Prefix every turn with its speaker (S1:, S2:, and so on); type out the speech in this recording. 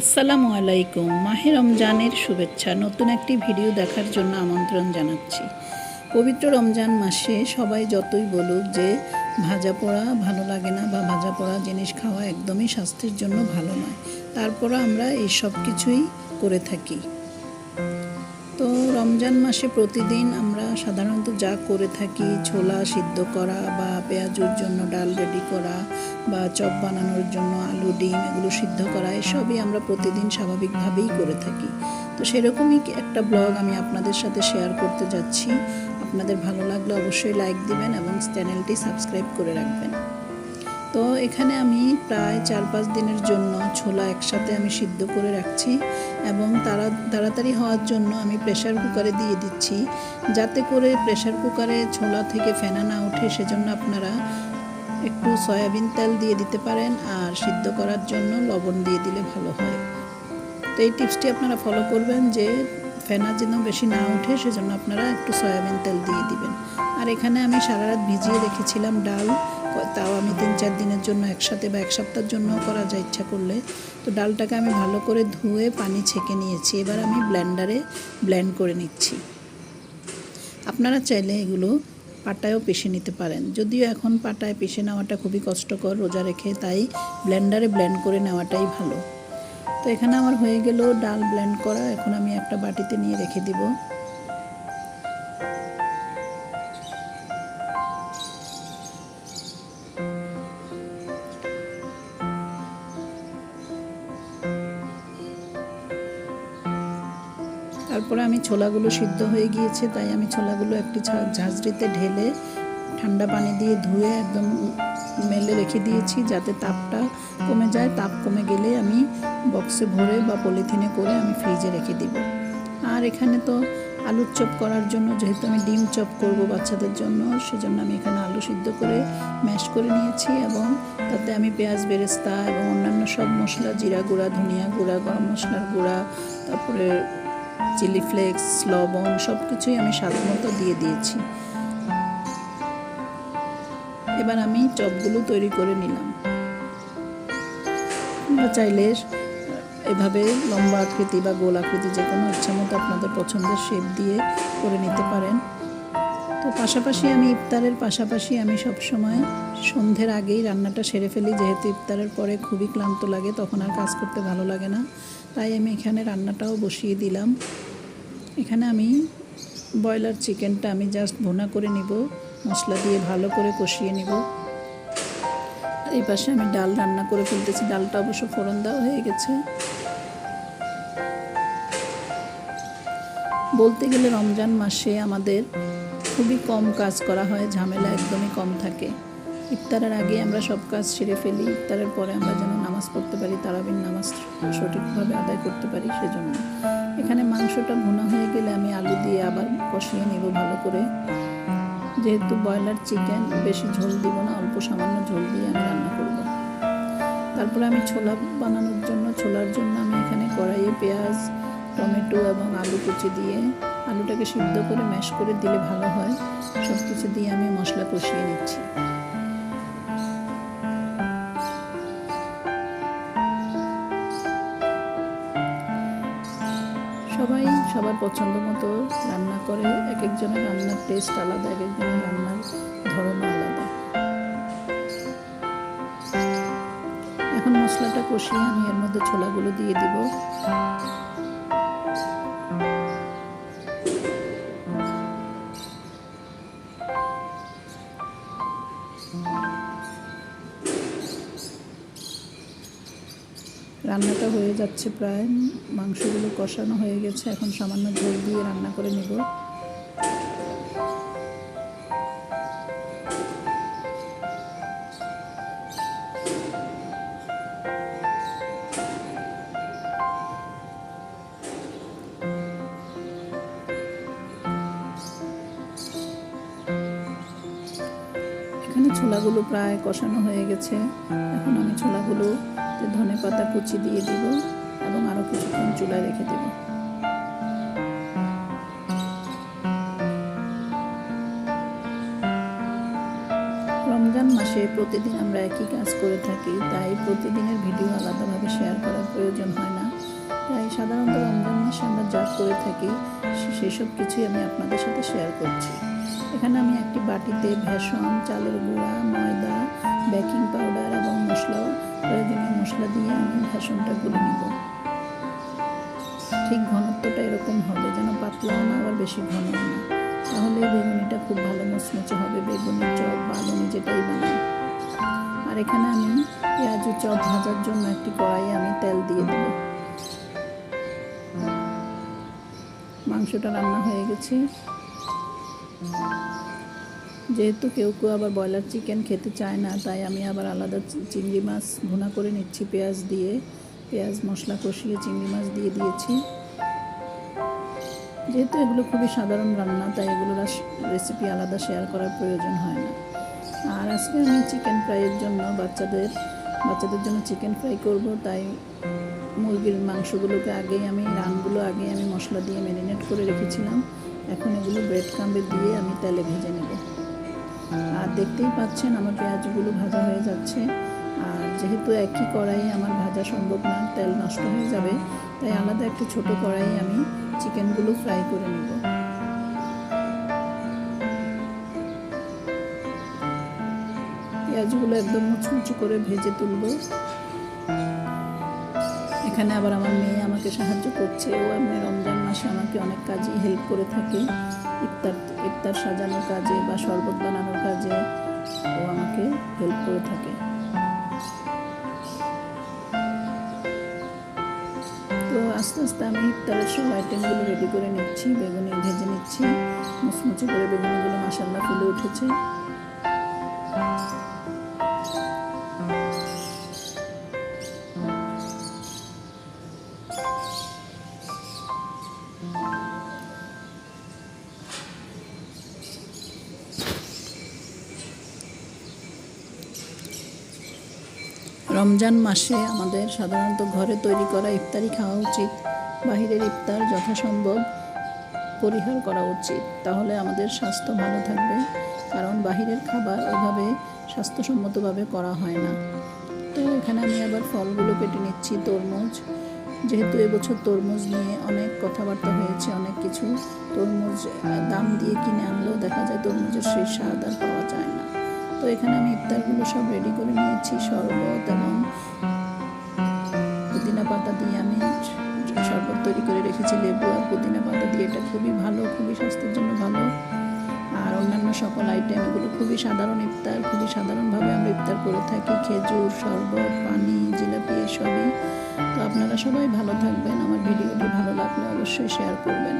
S1: আসসালামু আলাইকুম। মাহে রমজানের শুভেচ্ছা। নতুন একটি ভিডিও দেখার জন্য আমন্ত্রণ জানাচ্ছি। পবিত্র রমজান মাসে সবাই যতই বলুক যে ভাজা পোড়া ভালো লাগে না বা ভাজা পোড়া জিনিস খাওয়া একদমই স্বাস্থ্যের জন্য ভালো নয় তারপর আমরা এই সব কিছুই করে থাকি। রমজান মাসে প্রতিদিন আমরা সাধারণত যা করে থাকি, ছোলা সিদ্ধ করা বা পেঁয়াজুর জন্য ডাল রেডি করা বা চপ বানানোর জন্য আলু, ডিম এগুলো সিদ্ধ করা, এসবই আমরা প্রতিদিন স্বাভাবিকভাবেই করে থাকি। তো সেরকমই একটা ব্লগ আমি আপনাদের সাথে শেয়ার করতে যাচ্ছি। আপনাদের ভালো লাগলে অবশ্যই লাইক দিবেন এবং চ্যানেলটি সাবস্ক্রাইব করে রাখবেন। তো এখানে আমি প্রায় চার পাঁচ দিনের জন্য ছোলা একসাথে আমি সিদ্ধ করে রাখছি এবং তারা তাড়াতাড়ি হওয়ার জন্য আমি প্রেশার কুকারে দিয়ে দিচ্ছি। যাতে করে প্রেশার কুকারে ছোলা থেকে ফেনা না ওঠে সেজন্য আপনারা একটু সয়াবিন তেল দিয়ে দিতে পারেন আর সিদ্ধ করার জন্য লবণ দিয়ে দিলে ভালো হয়। তো এই টিপসটি আপনারা ফলো করবেন যে ফেনা যেন বেশি না ওঠে সেজন্য আপনারা একটু সয়াবিন তেল দিয়ে দিবেন। আর এখানে আমি সারা রাত ভিজিয়ে রেখেছিলাম ডাল। তাও আমি তিন চার দিনের জন্য একসাথে বা এক সপ্তাহের জন্য করা যায় ইচ্ছা করলে। তো ডালটাকে আমি ভালো করে ধুয়ে পানি ছেঁকে নিয়েছি। এবার আমি ব্ল্যান্ডারে ব্ল্যান্ড করে নিচ্ছি। আপনারা চাইলে এগুলো পাটায়ও পিষে নিতে পারেন। যদিও এখন পাটায় পিষে নেওয়াটা খুবই কষ্টকর রোজা রেখে, তাই ব্ল্যান্ডারে ব্ল্যান্ড করে নেওয়াটাই ভালো। তো এখানে আমার হয়ে গেল ডাল ব্ল্যান্ড করা। এখন আমি একটা বাটিতে নিয়ে রেখে দিব। তারপরে আমি ছোলাগুলো সিদ্ধ হয়ে গিয়েছে, তাই আমি ছোলাগুলো একটি ঝাঁঝরিতে ঢেলে ঠান্ডা পানি দিয়ে ধুয়ে একদম মেলে রেখে দিয়েছি যাতে তাপটা কমে যায়। তাপ কমে গেলে আমি বক্সে ভরে বা পলিথিনে করে আমি ফ্রিজে রেখে দিব। আর এখানে তো আলুর চপ করার জন্য, যেহেতু আমি ডিম চপ করব বাচ্চাদের জন্য, সেজন্য আমি এখানে আলু সিদ্ধ করে ম্যাশ করে নিয়েছি এবং তাতে আমি পেঁয়াজ, বেরেস্তা এবং অন্যান্য সব মশলা, জিরা গুঁড়া, ধনিয়া গুঁড়া, গরম মশলার গুঁড়া, তারপরে চিলি ফ্লেক্স, লবণ সব কিছুই আমি স্বাদ মতো দিয়ে দিয়েছি। এবার আমি চপগুলো তৈরি করে নিলাম। চাইলে এভাবে লম্বা আকৃতি বা গোল আকৃতি যে কোনো ইচ্ছা মতো আপনাদের পছন্দের শেপ দিয়ে করে নিতে পারেন। তো পাশাপাশি আমি ইফতারের পাশাপাশি আমি সবসময় সন্ধ্যের আগেই রান্নাটা সেরে ফেলি। যেহেতু ইফতারের পরে খুবই ক্লান্ত লাগে, তখন আর কাজ করতে ভালো লাগে না। তাই আমি এখানে রান্নাটাও বসিয়ে দিলাম। এখানে আমি ব্রয়লার চিকেনটা আমি জাস্ট ভুনা করে নিব, মশলা দিয়ে ভালো করে কষিয়ে নিব। এই পাশে আমি ডাল রান্না করে ফেলতেছি, ডালটা অবশ্য ফোড়ন দেওয়া হয়ে গেছে। বলতে গেলে রমজান মাসে আমাদের খুবই কম কাজ করা হয়, ঝামেলা একদমই কম থাকে। ইফতারের আগে আমরা সব কাজ সেরে ফেলি, ইফতারের পরে আমরা যেন নামাজ পড়তে পারি তারাবিন নামাজ সঠিকভাবে আদায় করতে পারি সেজন্য। এখানে মাংসটা ভুনা হয়ে গেলে আমি আলু দিয়ে আবার কষিয়ে নেব ভালো করে। যেহেতু ব্রয়লার চিকেন, বেশি ঝোল দিব না, অল্প সামান্য ঝোল দিয়ে আমি রান্না করব। তারপরে আমি ছোলা বানানোর জন্য, ছোলার জন্য আমি এখানে কড়াইয়ে পেঁয়াজ, টমেটো এবং আলু কুচি দিয়ে আলুটাকে সিদ্ধ করে ম্যাশ করে দিলে ভালো হয়। সব কিছু দিয়ে আমি মশলা কষিয়ে নিচ্ছি। সবাই সবার পছন্দ মতো রান্না করে। এক একজনের রান্নার টেস্ট আলাদা এক একজনের রান্নার ধরন আলাদা। এখন মশলাটা কষিয়ে আমি এর মধ্যে ছোলাগুলো দিয়ে দিব। রান্নাটা হয়ে যাচ্ছে প্রায়। মাংসগুলো কষানো হয়ে গেছে। এখন সামান্য ঝোল দিয়ে রান্না করে নেব। এখানে ছোলাগুলো প্রায় কষানো হয়ে গেছে। এখন আমি ছোলাগুলো ধনে পাতা কুচি দিয়ে দিব এবং আরও কিছুক্ষণ চুলায় রেখে দেব। রমজান মাসে প্রতিদিন আমরা একই কাজ করে থাকি, তাই প্রতিদিনের ভিডিও আলাদাভাবে শেয়ার করার প্রয়োজন হয় না। তাই সাধারণত রমজান মাসে আমরা যা করে থাকি সেসব কিছুই আমি আপনাদের সাথে শেয়ার করছি। এখানে আমি একটি বাটিতে ভেষন চালের গুঁড়া, ময়দা বেকিং পাউডার এবং মশলা, প্রয়োজনীয় মশলা দিয়ে আমি ভেষনটা গুলে নিব। ঠিক ঘনত্বটা এরকম হবে যেন পাতলাও না আবার বেশি ঘনও না। তাহলে বেগুনিটা খুব ভালো মুচমুচে হবে বেগুনি চপ বা আলুনি যেটাই বানাই আর এখানে আমি পেঁয়াজু চপ ভাজার জন্য একটি কড়াই আমি তেল দিয়ে দেব। মাংসটা রান্না হয়ে গেছে। যেহেতু কেউ কেউ আবার ব্রয়লার চিকেন খেতে চায় না, তাই আমি আবার আলাদা চিংড়ি মাছ ভুনা করে নিচ্ছি, পেঁয়াজ দিয়ে। পেঁয়াজ মশলা কষিয়ে চিংড়ি মাছ দিয়ে দিয়েছি। যেহেতু এগুলো খুবই সাধারণ রান্না, তাই এগুলোর রেসিপি আলাদা শেয়ার করার প্রয়োজন হয় না। আর আজকে আমি চিকেন ফ্রাইয়ের জন্য বাচ্চাদের বাচ্চাদের জন্য চিকেন ফ্রাই করব, তাই মুরগির মাংসগুলোকে আগেই আমি রানগুলো আগেই আমি মশলা দিয়ে ম্যারিনেট করে রেখেছিলাম। এখন এগুলো ব্রেড কাম্বে দিয়ে আমি তেলে ভেজে নেব। আর দেখতেই পাচ্ছেন আমার পেঁয়াজগুলো ভাজা হয়ে যাচ্ছে। আর যেহেতু একই কড়াই আমার ভাজা সম্ভব না, তেল নষ্ট হয়ে যাবে, তাই আলাদা একটা ছোট কড়াই আমি চিকেনগুলো ফ্রাই করে নেব। পেঁয়াজগুলো একদম মুচমুচু করে ভেজে তুলব। এখানে আবার আমার মেয়ে আমাকে সাহায্য করছে। ও এমনি রমজান মাসে আমাকে অনেক কাজে হেল্প করে থাকে। ইফতার ইফতার সাজানোর কাজে বা শরবত বানানোর কাজে ও আমাকে হেল্প করে থাকে। তো আস্তে আস্তে আমি ইফতারের সব আইটেমগুলো রেডি করে নিচ্ছি, বেগুনি ভেজে নিচ্ছি, মুচমুচে করে বেগুনিগুলো মাসাল্লা ফুলে উঠেছে। রমজান মাসে আমাদের সাধারণত ঘরে তৈরি করা ইফতারি খাওয়া উচিত, বাহিরের ইফতার যথাসম্ভব পরিহার করা উচিত। তাহলে আমাদের স্বাস্থ্য ভালো থাকবে, কারণ বাহিরের খাবার এভাবে স্বাস্থ্যসম্মতভাবে করা হয় না। তো এখানে আমি আবার ফলগুলো কেটে নিচ্ছি, তরমুজ। যেহেতু এবছর তরমুজ নিয়ে অনেক কথাবার্তা হয়েছে, অনেক কিছু, তরমুজ দাম দিয়ে কিনে আনলেও দেখা যায় তরমুজের সেই স্বাদ আর পাওয়া যায় না। তো এখানে আমি ইফতারগুলো সব রেডি করে নিয়েছি, শরবত এবং পুদিনা পাতা দিয়ে আমি শরবত তৈরি করে রেখেছি, লেবু আর পুদিনা পাতা দিয়ে। এটা খুবই ভালো, খুবই স্বাস্থ্যের জন্য ভালো। আর অন্যান্য সকল আইটেম এগুলো খুবই সাধারণ ইফতার, খুবই সাধারণভাবে আমরা ইফতার করে থাকি। খেজুর, শরবত, পানি, জিলাপি, এসবই। তো আপনারা সবাই ভালো থাকবেন। আমার ভিডিওটি ভালো লাগলে অবশ্যই শেয়ার করবেন।